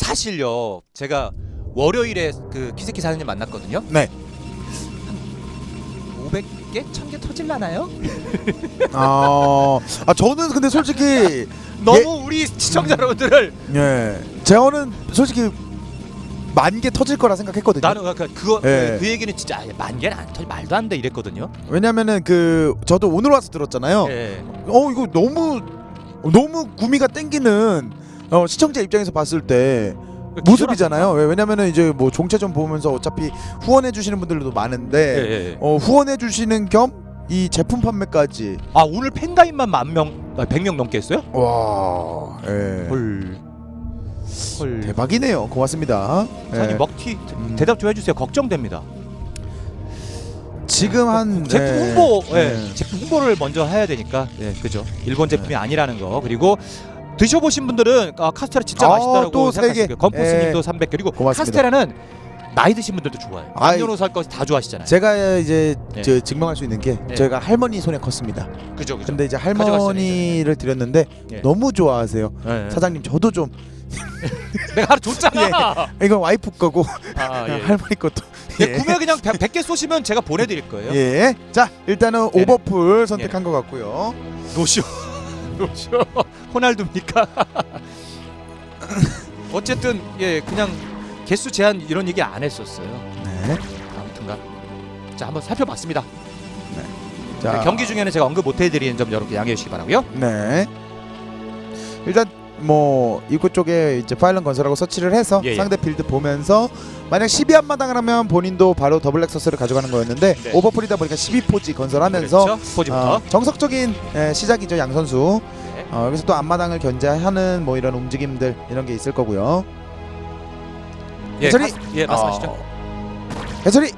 예. 사실요. 제가 월요일에 그 키세키 사장님 만났거든요. 네. 500개, 1000개 터질라나요? 아, 아 저는 근데 솔직히 너무 우리 시청자 여러분들을 예, 저는 솔직히 만 개 터질 거라 생각했거든요. 나는 그 그거 예. 그, 그 얘기는 진짜 아예 만 개는 안 터지 말도 안 돼 이랬거든요. 왜냐면은 그 저도 오늘 와서 들었잖아요. 예. 어 이거 너무 너무 구미가 땡기는 어, 시청자 입장에서 봤을 때 모습이잖아요. 왜- 왜냐면은 이제 뭐 종체전 보면서 어차피 후원해 주시는 분들도 예, 많은데 예, 예. 어, 후원해 주시는 겸 이 제품 판매까지 아 오늘 팬가입만 만 명, 아, 100명 넘게 했어요? 와, 예. 헐. 헐. 대박이네요. 고맙습니다. 사장님 예. 먹튀 음. 대답 좀 해주세요. 걱정됩니다. 지금 한 제품 예. 홍보, 예. 예. 제품 홍보를 먼저 해야 되니까, 예, 그죠. 일본 제품이 아니라는 거 그리고 드셔보신 분들은 아, 카스테라 진짜 아, 맛있다라고 또세 생각하실 개. 거예요. 건포스님도 예. 300개 그리고 고맙습니다. 카스테라는 나이 드신 분들도 좋아해요. 아이. 남녀노소 할 것이 다 좋아하시잖아요. 제가 이제 예. 저 증명할 수 있는 게 예. 저희가 할머니 손에 컸습니다. 그죠, 그죠. 근데 이제 할머니를 드렸는데 예. 너무 좋아하세요. 예. 사장님 저도 좀 내가 하나 줬잖아. 이건 와이프 거고 아, 예. 할머니 것도 예, 구매 그냥 100, 개 쏘시면 제가 보내드릴 거예요. 예. 자 일단은 네네. 오버풀 선택한 것 같고요. 노쇼 노쇼 호날두입니까? 어쨌든 예 그냥 개수 제한 이런 얘기 안 했었어요. 네. 아무튼가 자 한번 살펴봤습니다. 자 네, 경기 중에는 제가 언급 못 해드리는 점 여러분 양해해 주시기 바라고요. 네. 일단 뭐 입구 쪽에 이제 파일런 건설하고 서치를 해서 예, 예. 상대 빌드 보면서 만약 12한마당을 하면 본인도 바로 더블 렉서스를 가져가는 거였는데 네. 오버풀이다 보니까 12 포지 건설하면서 그렇죠. 포지부터 어, 정석적인 예, 시작이죠 양 선수. 네. 어, 여기서 또 앞마당을 견제하는 뭐 이런 움직임들 이런 게 있을 거고요. 예, 해설이! 가스- 예 말씀하시죠. 어, 해설이.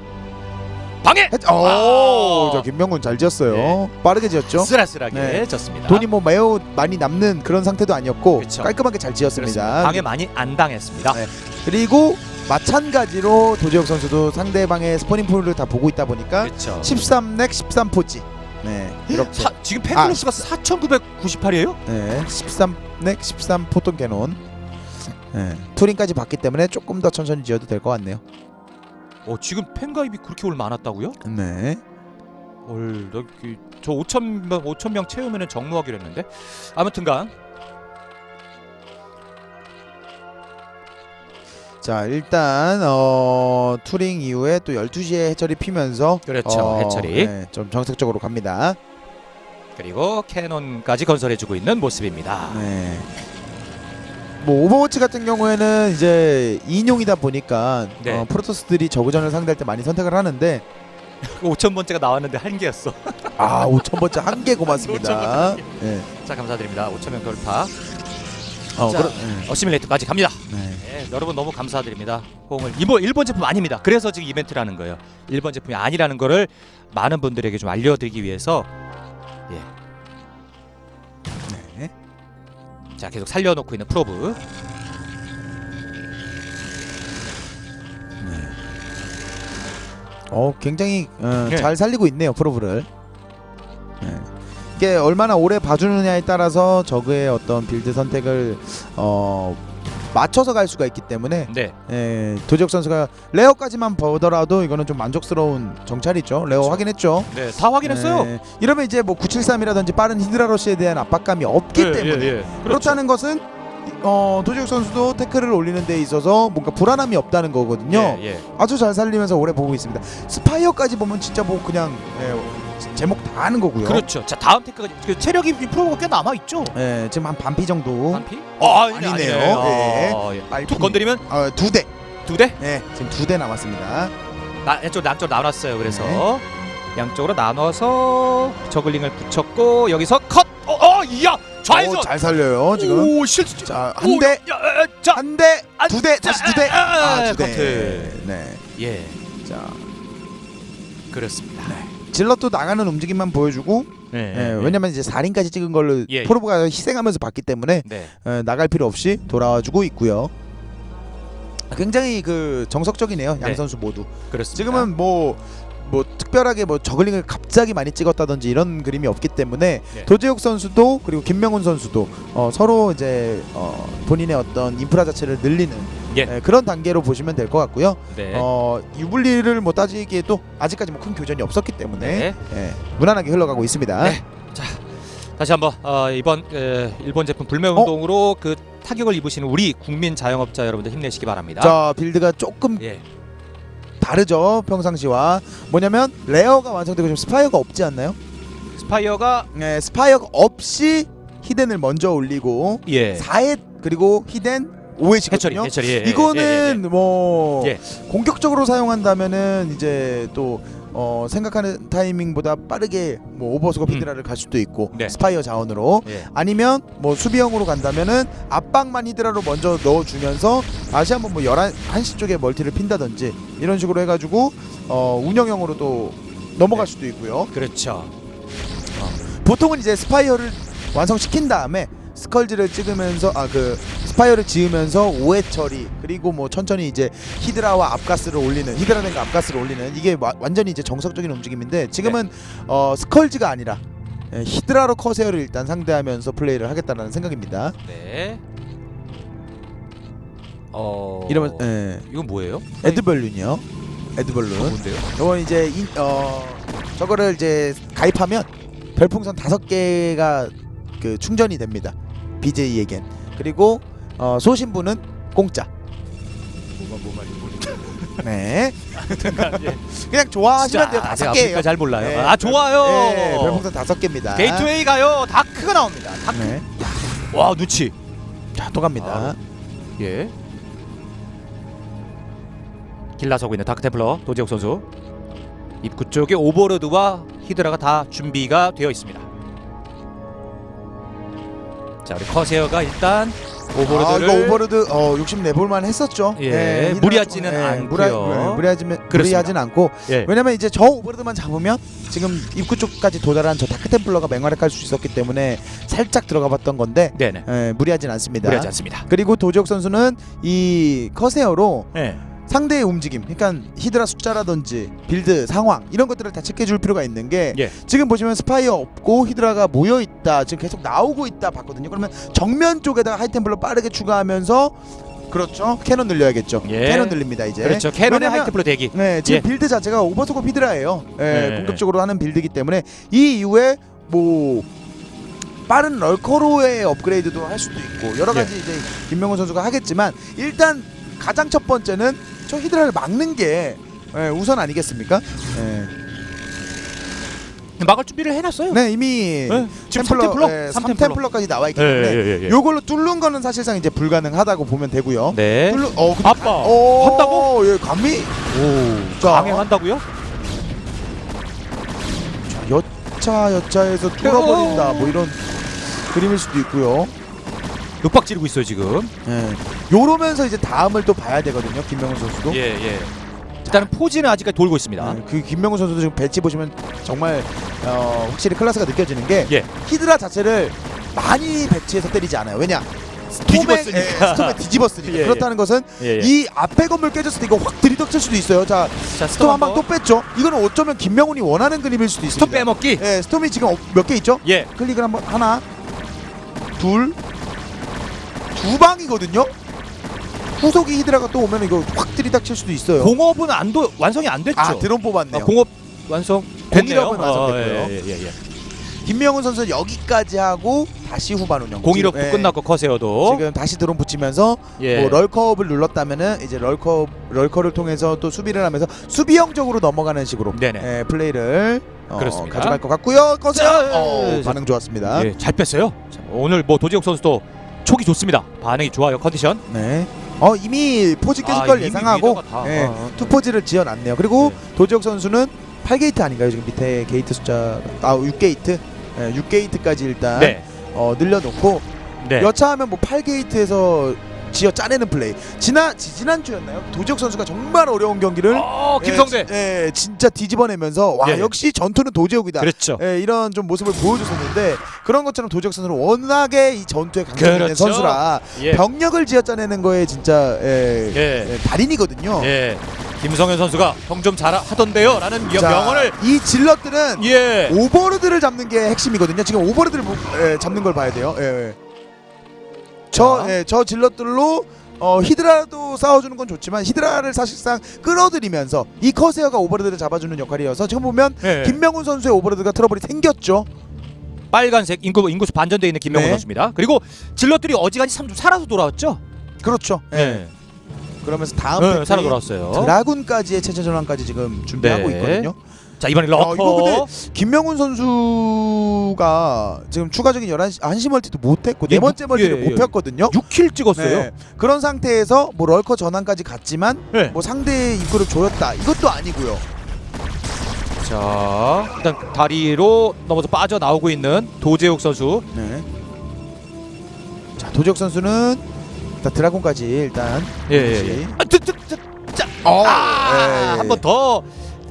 방해 해, 오, 아. 저 김명군 잘 지었어요. 네. 빠르게 지었죠. 쓰라쓰라게 네. 졌습니다. 돈이 뭐 매우 많이 남는 그런 상태도 아니었고 그쵸. 깔끔하게 잘 그렇습니다. 지었습니다. 방해 많이 안 당했습니다. 네. 그리고 마찬가지로 도지혁 선수도 상대방의 스포닝 풀을 다 보고 있다 보니까 그렇죠. 13넥 13포지. 네. 이렇게. 사, 지금 팬클럽수가 4,998이에요? 네. 13넥 13 포톤 캐논. 네. 투링까지 봤기 때문에 조금 더 천천히 지어도 될 것 같네요. 어 지금 팬 가입이 그렇게 올 많았다고요? 네. 헐, 나 그- 저 5천 명 5천 명 채우면은 정모하기로 했는데 아무튼간 자, 일단 어, 투링 이후에 또 12시에 해철이 피면서 그렇죠, 어, 해철이. 네, 좀 정석적으로 갑니다. 그리고 캐논까지 건설해주고 있는 모습입니다. 네. 뭐 오버워치 같은 경우에는 이제 인용이다 보니까 네. 어, 프로토스들이 저그전을 상대할 때 많이 선택을 하는데 5천 번째가 나왔는데 한 개였어. 아 5천 번째 한 개 고맙습니다. 5,000 네. 자 감사드립니다. 5천 명 돌파. 어, 자, 그럼, 네. 어시밀레이터까지 갑니다. 네. 네, 여러분 너무 감사드립니다. 호응을 일본 일본 제품 아닙니다. 그래서 지금 이벤트를 하는 거예요. 일본 제품이 아니라는 거를 많은 분들에게 좀 알려드리기 위해서 자 계속 살려놓고 있는 프로브. 어 굉장히 어, 네. 잘 살리고 있네요 프로브를. 네. 이게 얼마나 오래 봐주느냐에 따라서 저그의 어떤 빌드 선택을 어, 맞춰서 갈 수가 있기 때문에 네. 예, 도지혁 선수가 레어까지만 보더라도 이거는 좀 만족스러운 정찰이죠. 레어 그렇죠. 확인했죠. 네, 다 확인했어요. 예, 이러면 이제 뭐 973이라든지 빠른 히드라러시에 대한 압박감이 없기 예, 때문에 예, 예. 그렇다는 것은 어, 도지혁 선수도 태클을 올리는 데 있어서 뭔가 불안함이 없다는 거거든요. 예, 예. 아주 잘 살리면서 오래 보고 있습니다. 스파이어까지 보면 진짜 뭐 그냥 예, 하는 거고요. 그렇죠. 자 다음 테크가 그 체력이 이 프로가 꽤 남아 있죠. 예, 지금 한 반피 정도. 한 피? 어, 아니, 아니네요. 아니네요. 예. 어, 예. 빨리 툭 건드리면 어, 두 대. 두 대? 예, 지금 두 대 남았습니다. 나, 양쪽 양쪽 나눴어요. 그래서 네. 양쪽으로 나눠서 저글링을 붙였고 여기서 컷. 어, 어, 이야 좌에서. 오, 잘 살려요 지금. 오, 실수. 자, 오, 한 대, 야, 야, 야, 자, 한 대, 아, 두 대, 자, 다시 두 대. 아, 아, 아, 두 대. 커트. 네. 예, 자, 그렇습니다. 질럿도 나가는 움직임만 보여주고, 네. 예, 왜냐면 이제 4링까지 찍은 걸로 예, 예. 프로브가 희생하면서 봤기 때문에 네. 예, 나갈 필요 없이 돌아와주고 있고요. 굉장히 그 정석적이네요 양 네. 선수 모두. 그렇습니다. 지금은 뭐 뭐 특별하게 뭐 저글링을 갑자기 많이 찍었다든지 이런 그림이 없기 때문에 네. 도재욱 선수도 그리고 김명훈 선수도 어, 서로 이제 어, 본인의 어떤 인프라 자체를 늘리는 예. 예, 그런 단계로 보시면 될 것 같고요. 네. 어, 유불리를 뭐 따지기에도 아직까지 뭐 큰 교전이 없었기 때문에 네. 예, 무난하게 흘러가고 있습니다. 네. 다시 한번 어, 이번 에, 일본 제품 불매 운동으로 그 타격을 입으시는 우리 국민 자영업자 여러분들 힘내시기 바랍니다. 자 빌드가 조금 예. 다르죠 평상시와 뭐냐면 레어가 완성되고 지금 스파이어가 없지 않나요? 스파이어가 네, 스파이어가 없이 히덴을 먼저 올리고 예. 4회 그리고 히덴 해처리 5회시거든요. 해처리. 예, 예, 이거는 뭐 예. 공격적으로 사용한다면은 이제 또 어, 생각하는 타이밍보다 빠르게 뭐 오버스고 음. 히드라를 갈 수도 있고 네. 스파이어 자원으로 예. 예. 아니면 뭐 수비형으로 간다면은 압박만 히드라로 먼저 넣어주면서 다시 한번 뭐 11시 쪽에 멀티를 핀다든지 이런 식으로 해가지고 어, 운영형으로 또 넘어갈 네. 수도 있고요. 그렇죠. 보통은 이제 스파이어를 완성시킨 다음에 스컬지를 찍으면서 아 그 스파이어를 지으면서 오해 처리 그리고 뭐 천천히 이제 히드라와 앞가스를 올리는 히드라den과 앞가스를 올리는 이게 와- 완전히 이제 정석적인 움직임인데 지금은 네. 어 스컬지가 아니라 예, 히드라로 커세어를 일단 상대하면서 플레이를 하겠다는 생각입니다. 네. 어. 이러면 예, 이건 뭐예요? 에드벌룬이요. 에드벌룬. 뭔데요? 이건 이제 인, 어 저거를 이제 가입하면 별풍선 다섯 개가 그 충전이 됩니다. BJ에겐 그리고 어, 소신부는 공짜. 뭐만 뭐만 네. 예. 그냥 좋아하시면 돼요. 다섯 개예요. 아프리카 잘 몰라요. 네. 아 좋아요. 네, 별풍선 다섯 개입니다. 게이트웨이 가요. 다크가 나옵니다. 다크. 네. 와 눈치. 자, 또 갑니다. 아. 예. 길라서고 있는 다크 템플러 도재욱 선수. 입구 쪽에 오버로드와 히드라가 다 준비가 되어 있습니다. 자 우리 커세어가 일단 아, 오버로드를 이거 오버로드 어, 욕심 내볼만 했었죠. 예, 네, 무리하지는 예, 않고요. 무리, 예, 그렇습니다. 무리하진 않고 예. 왜냐면 이제 저 오버로드만 잡으면 지금 입구 쪽까지 도달한 저 다크템플러가 맹활약 할 수 있었기 때문에 살짝 들어가봤던 건데 네네. 예, 무리하진 않습니다. 무리하지 않습니다. 그리고 도지혁 선수는 이 커세어로 예. 상대의 움직임, 그러니까 히드라 숫자라든지 빌드 상황 이런 것들을 다 체크해줄 필요가 있는 게 예. 지금 보시면 스파이어 없고 히드라가 모여 있다, 지금 계속 나오고 있다 봤거든요. 그러면 정면 쪽에다가 하이템플러 빠르게 추가하면서 그렇죠, 캐논 늘려야겠죠. 예. 캐논 늘립니다 이제. 그렇죠. 캐논의 하이템플러 대기. 네, 지금 예. 빌드 자체가 오버소급 히드라예요. 예, 네. 공격적으로 하는 빌드이기 때문에 이 이후에 뭐 빠른 럴커로의 업그레이드도 할 수도 있고 여러 가지 예. 이제 김명훈 선수가 하겠지만 일단 가장 첫 번째는 저 히드라를 막는 게 예, 우선 아니겠습니까? 예. 막을 준비를 해놨어요. 네, 이미 네. 지금 3템플러? 예, 3템플러. 3템플러까지 나와 있기 예, 때문에 예, 예, 예. 요걸로 뚫는 거는 사실상 이제 불가능하다고 보면 되고요. 네. 뚫는 어, 근데 아빠. 어, 한다고? 예, 감히 오. 자. 강행한다고요? 여차 여차에서 뚫어버린다 뭐 이런 그림일 수도 있고요. 윽박 지르고 있어요 지금. 예. 요러면서 이제 다음을 또 봐야 되거든요. 김명훈 선수도. 예 예. 일단은 포지는 아직까지 돌고 있습니다. 예, 그 김명훈 선수도 지금 배치 보시면 정말 어, 확실히 클래스가 느껴지는 게 예. 히드라 자체를 많이 배치해서 때리지 않아요. 왜냐? 스톰에, 뒤집었으니까. 예, 스톰에 뒤집었으니까. 예, 예. 그렇다는 것은 예, 예. 이 앞에 건물 깨졌을 때 이거 확 들이닥칠 수도 있어요. 자, 자 스톰 한방또 뺐죠. 이거는 어쩌면 김명훈이 원하는 그림일 수도 있습니다. 스톱 빼먹기. 예, 스톰이 지금 몇 개 있죠? 예. 클릭을 한번 하나 둘 두 방이거든요. 후속이 히드라가 또 오면 이거 확 들이닥칠 수도 있어요. 공업은 안 도 완성이 안 됐죠. 아 드론 뽑았네요. 아, 공업 완성 공일업은 됐네요. 완성됐고요. 어, 예, 예, 예. 김명훈 선수 여기까지 하고 다시 후반 운영. 공일업도 예, 끝났고 커세어도 지금 다시 드론 붙이면서 예. 뭐 럴컵을 눌렀다면은 이제 럴컵 럴커를 통해서 또 수비를 하면서 수비형적으로 넘어가는 식으로 네네. 예, 플레이를 어, 그렇습니다. 가져갈 것 같고요. 거세요. 자, 어, 자, 반응 좋았습니다. 예, 잘 뺐어요. 자, 오늘 뭐 도지혁 선수도 촉이 좋습니다. 반응이 좋아요. 컨디션. 네. 어 이미 포지 깨질 아, 걸 이미 예상하고 리더가 다, 예, 어, 어. 투 포지를 지어놨네요. 그리고 네. 도지혁 선수는 8게이트 아닌가요? 지금 밑에 게이트 숫자 아 6게이트 예, 6게이트까지 일단 네. 어, 늘려놓고 네. 여차하면 뭐 8게이트에서 지어 짜내는 플레이. 지난 지난 주였나요? 도지혁 선수가 정말 어려운 경기를 어, 김성대. 예, 예, 진짜 뒤집어내면서 와 예, 예. 역시 전투는 도지혁이다. 그렇죠. 예, 이런 좀 모습을 보여줬었는데 그런 것처럼 도지혁 선수는 워낙에 이 전투에 강점이 그렇죠. 선수라 예. 병력을 지어 짜내는 거에 진짜 예, 예. 예, 달인이거든요. 예. 김성현 선수가 형 좀 잘하던데요 라는 명- 자, 명언을 이 질럿들은 예. 오버로드를 잡는 게 핵심이거든요. 지금 오버로드를 보- 예, 잡는 걸 봐야 돼요. 예, 예. 저, 자. 예, 저 질럿들로 어, 히드라도 싸워주는 건 좋지만 히드라를 사실상 끌어들이면서 이 커세어가 오버로드를 잡아주는 역할이어서 지금 보면 예. 김명훈 선수의 오버로드가 트러블이 생겼죠. 빨간색 인구 인구수 반전돼 있는 김명훈 네. 선수입니다. 그리고 질럿들이 어지간히 참 좀 살아서 돌아왔죠. 그렇죠. 예. 예. 그러면서 다음 네, 팩토리 살아 돌아왔어요. 드라군까지의 체제 전환까지 지금 준비하고 네. 있거든요. 자 이번에 어, 러커. 이거 근데 김명훈 선수가 지금 추가적인 11시 한시 멀티도 못 했고 예, 네 번째 육- 멀티를 예, 못 예. 폈거든요. 6킬 찍었어요. 네. 그런 상태에서 뭐 럴커 전환까지 갔지만 네. 뭐 상대의 입구를 조였다 이것도 아니고요. 자 일단 다리로 넘어서 빠져 나오고 있는 도재욱 선수. 네. 자 도지혁 선수는 일단 드라곤까지 일단 예, 예, 예. 아, 뜨, 뜨, 뜨, 자, 어, 아, 예. 한번 더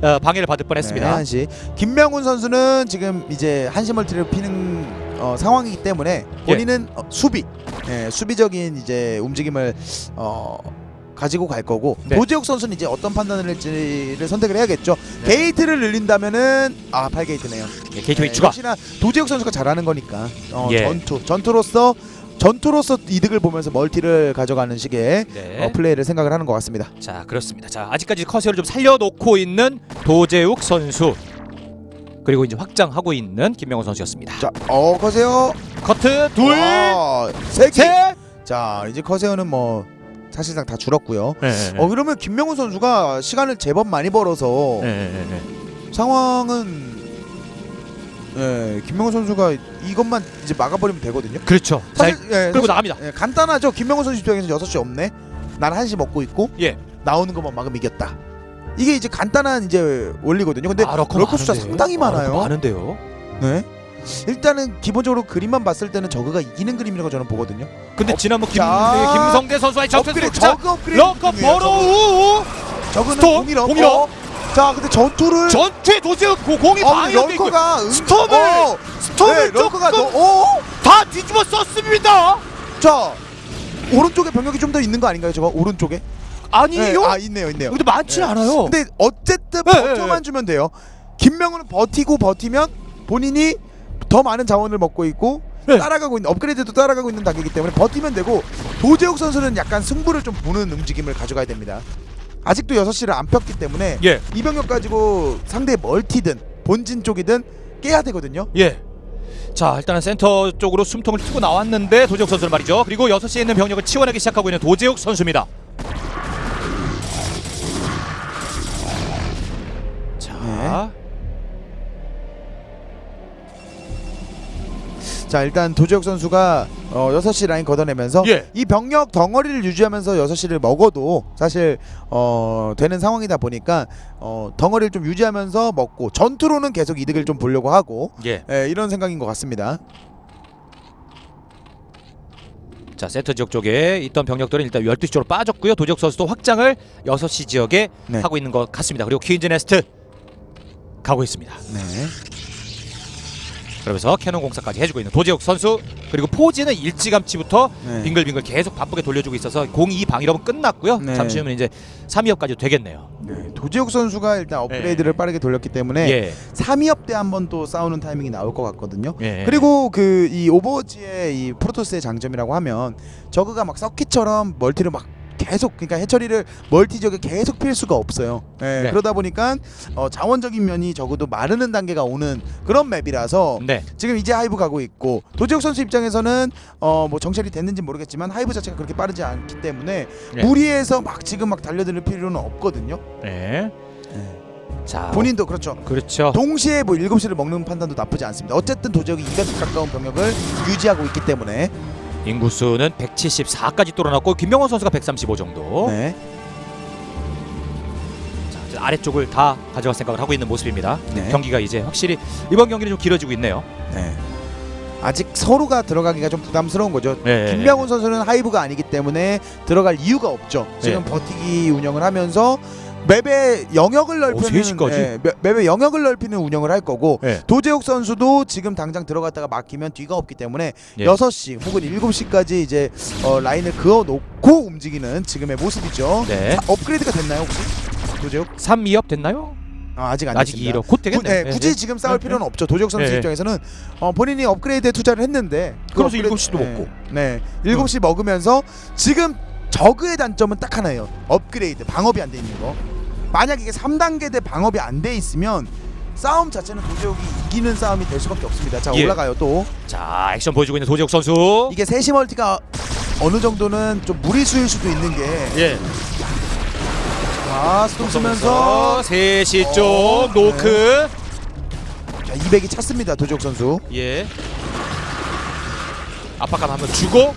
어, 방해를 받을 네, 뻔했습니다. 한시 김명훈 선수는 지금 이제 한시 멀티를 피는 어, 상황이기 때문에 본인은 어, 수비 예, 수비적인 이제 움직임을 어, 가지고 갈 거고 네. 도재욱 선수는 이제 어떤 판단을 할지를 선택을 해야겠죠. 네. 게이트를 늘린다면은 아 8게이트네요. 예, 게이트웨이 추가. 역시나 도재욱 선수가 잘하는 거니까 어, 예. 전투 전투로서 전투로서 이득을 보면서 멀티를 가져가는 식의 네. 어, 플레이를 생각을 하는 것 같습니다. 자 그렇습니다. 자 아직까지 커세어를 좀 살려놓고 있는 도재욱 선수 그리고 이제 확장하고 있는 김명훈 선수였습니다. 자, 어 커세요. 커트 둘, 와, 세 개. 셋. 자, 이제 커세어는 뭐 사실상 다 줄었고요. 네. 어 그러면 김명훈 선수가 시간을 제법 많이 벌어서 네, 네, 네. 상황은 예, 김명훈 선수가 이것만 이제 막아버리면 되거든요. 그렇죠. 자 사실 예, 끌고 사실- 나갑니다. 예, 간단하죠. 김명훈 선수 입장에서 6시 없네. 난 1시 먹고 있고 예. 나오는 것만 막으면 이겼다. 이게 이제 간단한 이제 원리거든요. 근데 아, 럴커 숫자 많은데요? 상당히 아, 많아요. 러커 많은데요. 네. 일단은 기본적으로 그림만 봤을 때는 저그가 이기는 그림이라고 저는 보거든요. 근데 어, 지난번 김, 자. 김성대 선수와의 적대 업그레이드, 자 저그 업그레이드 중이에요, 버로우 저그. 저그는 공이러 공이러. 자, 근데 전투를 도재욱 고- 공이 방해돼 있고 럴커가 응- 스톰을 어, 스톰을 네, 럴커가 조금 너, 어? 다 뒤집어 썼습니다. 자 오른쪽에 병력이 좀 더 있는 거 아닌가요? 저거 오른쪽에? 아니요. 네, 아 있네요, 있네요. 근데 많지 네. 않아요. 근데 어쨌든 네, 버텨만 네, 주면 돼요. 김명훈은 버티고 버티면 본인이 더 많은 자원을 먹고 있고 네. 따라가고 있는 업그레이드도 따라가고 있는 단계이기 때문에 버티면 되고 도재욱 선수는 약간 승부를 좀 보는 움직임을 가져가야 됩니다. 아직도 6시를 안 폈기 때문에 예. 이 병력 가지고 상대 멀티든 본진 쪽이든 깨야 되거든요. 예. 자 일단은 센터 쪽으로 숨통을 트고 나왔는데 도재욱 선수는 말이죠. 그리고 6시에 있는 병력을 치워내기 시작하고 있는 도재욱 선수입니다. 자, 자 일단 도재욱 선수가 어, 6시 라인 걷어내면서 예. 이 병력 덩어리를 유지하면서 6시를 먹어도 사실 어, 되는 상황이다 보니까 어, 덩어리를 좀 유지하면서 먹고 전투로는 계속 이득을 좀 보려고 하고 예. 예, 이런 생각인 것 같습니다. 자 센터 지역 쪽에 있던 병력들은 일단 12시 쪽으로 빠졌고요. 도재욱 선수도 확장을 6시 지역에 네. 하고 있는 것 같습니다. 그리고 퀸즈 네스트 가고 있습니다. 네. 그러면서 캐논 공사까지 해주고 있는 도재욱 선수 그리고 포지는 일찌감치부터 네. 빙글빙글 계속 바쁘게 돌려주고 있어서 02 방위업은 끝났고요. 네. 잠시 후면 이제 3위업까지 되겠네요. 네. 도재욱 선수가 일단 업그레이드를 빠르게 돌렸기 때문에 예. 3위업 때 한번 또 싸우는 타이밍이 나올 것 같거든요. 예. 그리고 그 이 오버워치의 이 프로토스의 장점이라고 하면 저그가 막 서킷처럼 멀티를 막 계속 그러니까 해처리를 멀티 지역에 계속 필 수가 없어요. 예, 네. 그러다 보니까 어, 자원적인 면이 적어도 마르는 단계가 오는 그런 맵이라서 네. 지금 이제 하이브 가고 있고 도재욱 선수 입장에서는 어 뭐 정찰이 됐는지 모르겠지만 하이브 자체가 그렇게 빠르지 않기 때문에 네. 무리해서 막 지금 막 달려들 필요는 없거든요. 네. 네. 자 본인도 그렇죠. 그렇죠. 동시에 뭐 7시를 먹는 판단도 나쁘지 않습니다. 어쨌든 도적이 200 가까운 병력을 유지하고 있기 때문에 인구수는 174까지 뚫어놨고 김명원 선수가 135 정도. 네. 자, 이제 아래쪽을 다 가져갈 생각을 하고 있는 모습입니다. 네. 경기가 이제 확실히 이번 경기는 좀 길어지고 있네요. 네. 아직 서로가 들어가기가 좀 부담스러운 거죠. 네. 김명훈 선수는 하이브가 아니기 때문에 들어갈 이유가 없죠. 지금 네. 버티기 운영을 하면서 맵의 영역을 넓히는 세 시까지? 예, 맵- 맵의 영역을 넓히는 운영을 할 거고 네. 도재욱 선수도 지금 당장 들어갔다가 막히면 뒤가 없기 때문에 예. 6시 혹은 7시까지 이제 어, 라인을 그어 놓고 움직이는 지금의 모습이죠. 네. 자, 업그레이드가 됐나요 혹시? 도재욱? 3, 2업 됐나요? 아, 아직 안 아직 됐습니다. 2업 곧 되겠네요. 구- 네, 예, 굳이 예. 지금 싸울 예, 필요는 없죠. 도재욱 선수 예. 입장에서는 어, 본인이 업그레이드에 투자를 했는데 그래서 업그레이드- 7시도 네, 먹고. 네, 7시 먹으면서 지금 저그의 단점은 딱 하나예요. 업그레이드, 방업이 안 돼 있는 거. 만약 이게 3단계 대 방업이 안 돼 있으면 싸움 자체는 도재욱이 이기는 싸움이 될 수밖에 없습니다. 자 예. 올라가요 또. 자 액션 보여주고 있는 도재욱 선수. 이게 세시 멀티가 어느 정도는 좀 무리수일 수도 있는 게 예. 자, 스톱 쓰면서 3시 쪽 어, 노크. 자, 200이 찼습니다. 도재욱 선수. 예. 압박감 한번 주고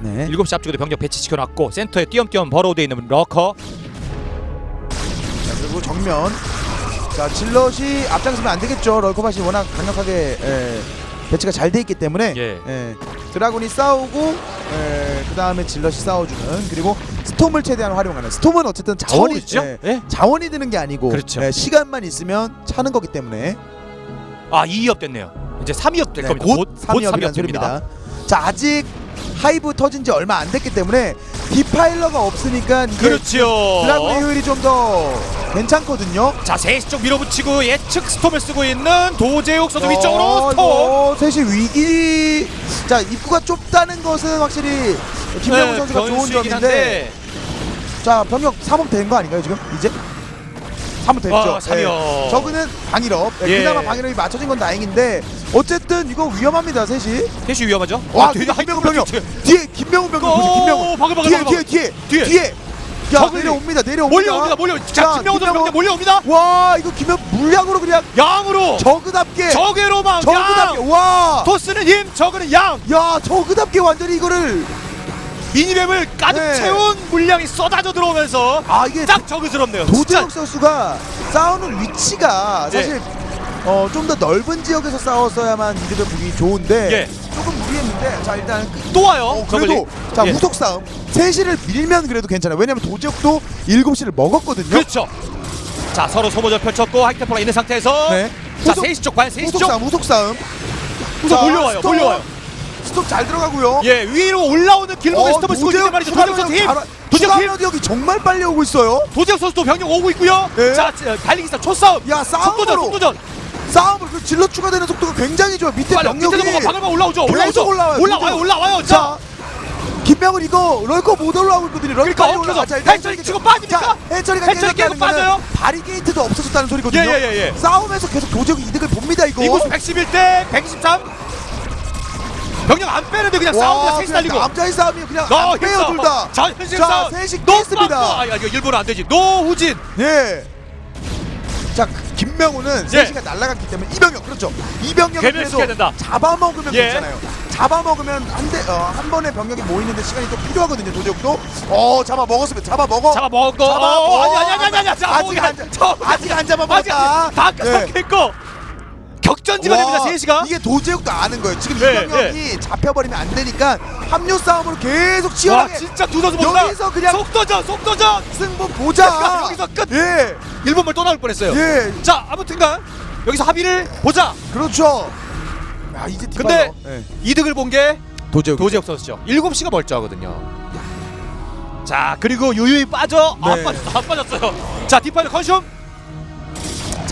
네. 7시 앞쪽에도 병력 배치시켜놨고 센터에 띄엄띄엄 버로우돼 있는 러커. 자, 그리고 정면. 자, 질럿이 앞장서면 안 되겠죠. 럴커밭이 워낙 강력하게 예, 배치가 잘 돼 있기 때문에 예. 예, 드라군이 싸우고 예, 그 다음에 질럿이 싸워주는 그리고 스톰을 최대한 활용하는 스톰은 어쨌든 자원이 차오르죠? 예, 예. 자원이 드는 게 아니고 그렇죠. 예, 시간만 있으면 차는 거기 때문에 아 2업 됐네요. 이제 3위업 될 네, 겁니다. 곧 곧 3위업이라는 3위업 됩니다. 소리입니다. 자 아직 하이브 터진 지 얼마 안 됐기 때문에 디파일러가 없으니까 이게 그렇죠. 드라군의 효율이 좀 더 괜찮거든요. 자 3시 쪽 밀어붙이고 예측 스톰을 쓰고 있는 도재욱 선수 어, 위쪽으로 스톰. 이거 셋이 위기. 자 입구가 좁다는 것은 확실히 김명훈 네, 선수가 좋은 변수이긴 점인데. 한데. 자 병력 3업 된거 아닌가요 지금 이제? 3업 됐죠. 아, 3위업. 저그는 방일업. 네, 예. 그나마 방일업이 맞춰진 건 다행인데 어쨌든 이거 위험합니다 셋이. 셋이 위험하죠? 와 아, 뒤에 뒤에 김명훈 병력. 뒤에. 뒤에 김명훈 병력 보세요. 김명훈. 바글바글 뒤에 바글바글. 뒤에 뒤에 뒤에. 뒤에. 야 저글링. 내려옵니다 내려옵니다. 몰려옵니다. 몰려. 자, 자, 김명훈 선수 몰려옵니다. 와 이거 김명 물량으로 그냥 양으로. 저그답게 적외로만 저그답게 양. 와. 토스는 힘, 저그는 양. 야 저그답게 완전히 이거를 미니맵을 가득 네. 채운 물량이 쏟아져 들어오면서 아 이게 딱 저그스럽네요. 도재욱 선수가 싸우는 위치가 예. 사실 어, 좀 더 넓은 지역에서 싸웠어야만 이득을 보기 좋은데 예. 조금 무리했는데 자 일단 끄- 또 와요. 어, 그래도 저글링. 자 예. 후속 싸움 3시를 밀면 그래도 괜찮아요 왜냐면 도재욱도 7시를 먹었거든요 그렇죠. 자 서로 소모전 펼쳤고 하이템포가 있는 상태에서 네. 자 후속- 3시 쪽 과연 3시 후속 쪽 싸움 후속 싸움 우선 자, 몰려와요. 스톱. 몰려와요. 스톱 잘 들어가고요 예 위로 올라오는 길목에 스톱을 쓰고 있는 말이죠. 도재욱 선수 힘. 도재욱 힘. 추가 이 정말 빨리 오고 있어요 도재욱 선수도 병력 오고 있고요. 예. 자 자, 달리기 싸움 초싸움. 야 속도전 싸움으로 속도전. 싸움으로 그 질러 추가되는 속도가 굉장히 좋아 밑에 빨리 병력이 보고 방울방 올라오죠. 올라오죠. 올라와요. 올라와요. 올라와요. 자 자. 김명은 이거 럴커 못 올라오고 있거든요. 럴커 그러니까 빨리 엎혀서 올라가. 자, 일단 해철이 치고 빠집니까? 자, 해철이가 해철이 계속 빠져요? 바리게이트도 없어졌다는 소리거든요. 예, 예, 예, 예. 싸움에서 계속 도적이 이득을 봅니다 이거. 이곳 111 대 123. 병력 안 빼는데 그냥 싸움이야. 셋이 달리고. 남자의 싸움이 그냥 너안 빼요 둘 다. 자 현실 자, 싸움. 셋이 노 깼습니다. 아 이거 일부러 안 되지. 노우진. 예. 자 김명훈은 예. 셋이가 날아갔기 때문에 이병력 그렇죠. 괴멸시켜야 그래도. 잡아먹으면 예. 괜찮아요. 잡아먹으면 한대 어, 한 번에 병력이 모이는데 시간이 또 필요하거든요. 도적도. 어 잡아 먹었으면 잡아 먹어. 잡아 먹고. 잡아 어. 아니 아니 아니 아니 아직 안 아직 안 잡아 아직 먹었다. 다 끝났겠고. 됩니다. 와, 3시가. 이게 도제욱도 아는 거예요. 지금 예, 이병력이 잡혀버리면 안 되니까 합류 싸움으로 계속 와 치열하게 진짜 두 선수 못다. 여기서 그냥 속도전 속도전. 승부 보자. 여기서 끝. 예, 일본말 또 나올 뻔했어요. 예, 자 아무튼간 여기서 합의를 보자. 그렇죠. 야 이제 근데 디바요. 예. 이득을 본 게 도제욱. 도재혁 선수죠. 7시가 멀쩡하거든요. 자 그리고 유유히 빠져. 아 네. 안 빠졌어요. 자 디파이너 컨슘.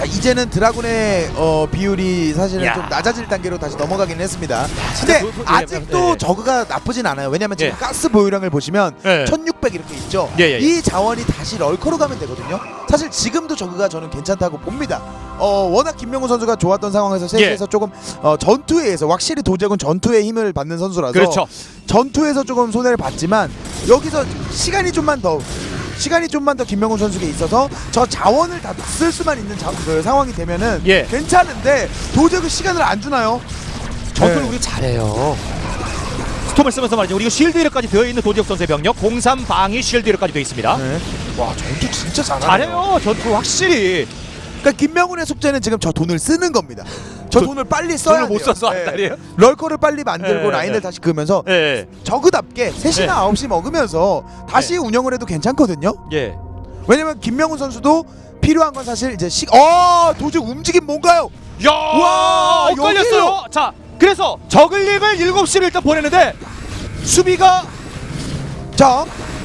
자 이제는 드라군의 어, 비율이 사실은 야. 좀 낮아질 단계로 다시 넘어가긴 했습니다. 근데 도- 도- 아직도 예. 저그가 나쁘진 않아요. 왜냐면 지금 예. 가스 보유량을 보시면 예. 1600 이렇게 있죠. 예, 예, 예. 이 자원이 다시 럴커로 가면 되거든요. 사실 지금도 저그가 저는 괜찮다고 봅니다. 어 워낙 김명훈 선수가 좋았던 상황에서 세계에서 조금 어, 전투에 의해서 확실히 도제군 전투에 힘을 받는 선수라서 그렇죠. 전투에서 조금 손해를 봤지만 여기서 시간이 좀만 더 시간이 좀만 더 김명훈 선수에게 있어서 저 자원을 다 쓸 수만 있는 자, 그 상황이 되면은 예. 괜찮은데 도저히 그 시간을 안 주나요? 전투를 네. 우리 잘해요. 스톰을 쓰면서 말이죠. 그리고 쉴드 1까지 되어 있는 도지혁 선수의 병력 03 방위 쉴드 1까지 되어 있습니다. 네. 와 전투 진짜 잘하네요. 잘해요. 전투 확실히 그러니까 김명훈의 숙제는 지금 저 돈을 쓰는 겁니다. 저 돈- 돈을 빨리 써야 돈을 못 돼요. 써서 한 달이에요? 럴커를 빨리 만들고 예, 라인을 예. 다시 그으면서 예. 저그답게 3시나 예. 9시 먹으면서 다시 운영을 해도 괜찮거든요. 예. 왜냐면 김명훈 선수도 필요한 건 사실 이제 시... 어 도저히 움직임 뭔가요? 야! 와, 엇갈렸어요. 자, 그래서 저글링을 7시를 일단 보내는데 수비가 자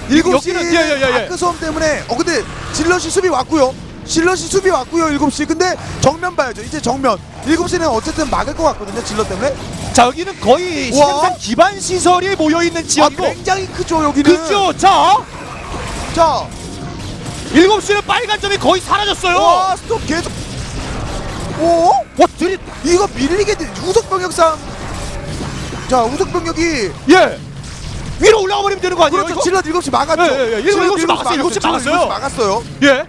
일곱 시 여기는- 예, 예, 예, 예. 아크 소음 때문에 어 근데 질럿이 수비 왔고요. 질럿이 수비 왔고요. 일곱 시 근데 정면 봐야죠. 이제 정면. 일곱 시는 어쨌든 막을 것 같거든요. 질럿 때문에. 자 여기는 거의 와. 시장산 기반 시설이 모여 있는 아, 지역이고 굉장히 크죠 여기는. 그죠? 자 자, 7시는 빨간 점이 거의 사라졌어요. 와 스톱 계속. 오? 와 들이 이거 밀리게 돼. 후속 병력상. 자, 후속 병력이 예 위로 올라가 버리면 되는 거 아니에요? 그렇죠. 질럿 일곱 시 막았죠. 예, 예, 예. 일곱- 시 막았어요. 일곱 시 질럿 막았어요. 일곱 시 막았어요. 예.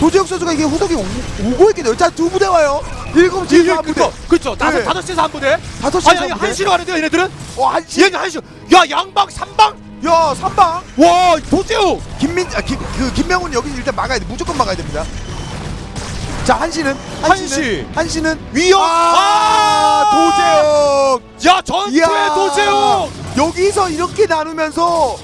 도지혁 선수가 이게 후속이 오, 오고 있게 돼요. 자, 두 부대 와요. 일곱 시 예, 예, 한 부대. 그렇죠. 다섯 네. 다섯 시에서 한 부대. 다섯 시에서 아니 아니 한 부대. 한 시로 하는데 얘네들은 어, 한 시. 얘는 한 시. 야 양방 삼방. 야, 삼방. 와 도재우. 김민 아, 김, 그 김명훈 여기 일단 막아야 돼. 무조건 막아야 됩니다. 자, 한시는 한시. 한시는 위협. 아, 도재혁. 야 전투의 이야. 도재우. 여기서 이렇게 나누면서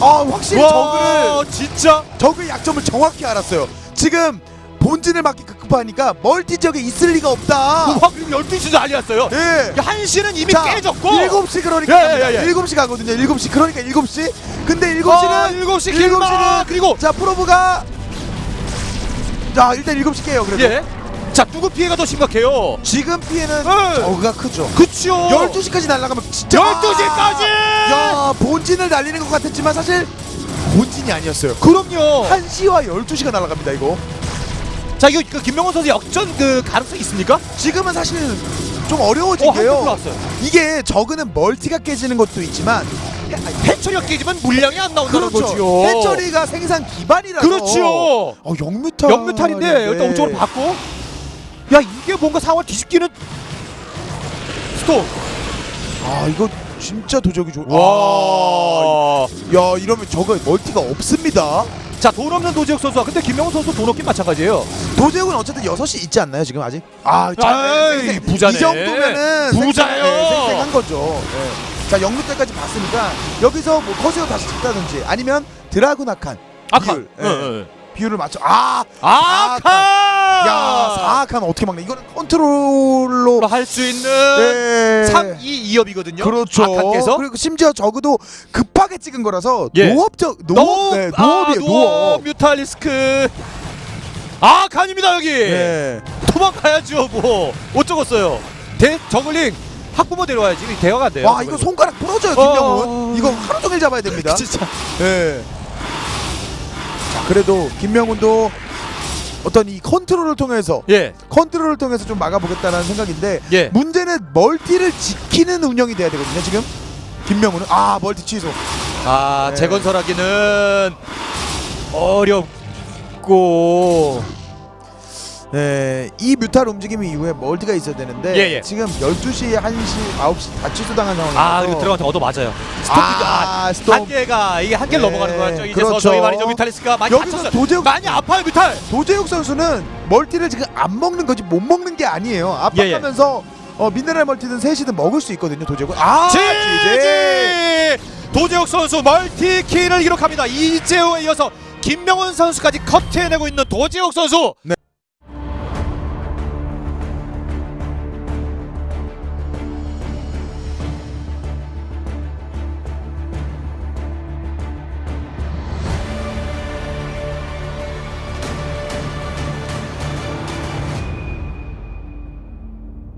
아, 확실히 와 저그를 진짜. 적의 약점을 정확히 알았어요. 지금 본진을 막기 급급하니까 멀티 지역에 있을 리가 없다. 와 그리고 12시도 난리났어요. 네. 한 시는 이미 자, 깨졌고. 7시 그러니까 예. 예, 예. 7시 가거든요. 7시 그러니까 7시. 근데 7시는 와, 7시 길마. 그리고 자, 프로브가 자, 일단 7시 깨요. 그래도. 예. 자 누구 피해가 더 심각해요? 지금 피해는 네. 저그가 크죠. 그쵸. 12시까지 날아가면 진짜 12시까지. 야, 본진을 날리는 것 같았지만 사실 본진이 아니었어요. 그럼요. 1시와 12시가 날아갑니다, 이거. 자 이거 그 김명훈 선수 역전 그 가능성이 있습니까? 지금은 사실 좀 어려워진 어, 게요. 들어왔어요. 이게 저그는 멀티가 깨지는 것도 있지만 해처리가 깨지면 물량이 안 나온다는 그렇죠. 거죠. 해처리가 생산 기반이라서 그렇죠. 어, 영뮤탈. 영무탈인데 일단 우쪽으로 받고. 야 이게 뭔가 상황 뒤집기는 스톱. 아, 이거 진짜 도적이 좋. 아, 와. 야, 이러면 저거 멀티가 없습니다. 자 돈 없는 도지혁 선수와 근데 김명훈 선수 돈 없긴 마찬가지예요. 도적은 어쨌든 6시 있지 않나요, 지금 아직? 아, 자, 아이, 생- 부자네. 이 정도면은 부자예요. 생- 네, 생생한 거죠. 네. 자, 영뮤탈까지 봤으니까 여기서 뭐 커세어 다시 찍다든지 아니면 드라군 아칸 비율, 어, 예. 비율을 맞춰. 아, 아카. 야, 사악한 어떻게 막냐? 이거는 컨트롤로 할 수 있는 네. 3, 2, 2업이거든요. 그렇죠. 아카께서 그리고 심지어 적어도 급하게 찍은 거라서 예. 노업적 노업, 노업, 네, 아, 노업이에요. 노업, 노업. 뮤탈리스크. 아 칸입니다 여기. 네. 도망가야죠 뭐. 못 적었어요. 대 저글링 학부모 데려와야지 대화가 안 돼요. 와 이거 손가락 부러져요 김명훈. 어. 이거 하루 종일 잡아야 됩니다. 진짜. 예. 자 그래도 김명훈도 어떤 이 컨트롤을 통해서 예. 컨트롤을 통해서 좀 막아보겠다는 생각인데 예. 문제는 멀티를 지키는 운영이 돼야 되거든요 지금. 김명훈은 아 멀티 취소. 아 네. 재건설하기는 어렵고. 네, 이 뮤탈 움직임 이후에 멀티가 있어야 되는데 예, 예. 지금 12시, 1시, 9시 다 취소당한 상황이라서 아 그리고 들어가면 얻어 맞아요. 스톱 아, 아, 스톱. 한계가 이게 한계를 네, 넘어가는 거였죠. 이제 그렇죠. 서서히 말이죠 뮤탈리스크가 많이 여기서 다쳤어요. 도제욱 많이 아파요 뮤탈. 도재욱 선수는 멀티를 지금 안 먹는 거지 못 먹는 게 아니에요. 예, 압박하면서 어, 미네랄 멀티든 셋이든 먹을 수 있거든요. 도재욱은. 아, 지지! 지지! 도재욱 선수 멀티킬을 기록합니다. 이재호에 이어서 김명훈 선수까지 커트해내고 있는 도재욱 선수. 네.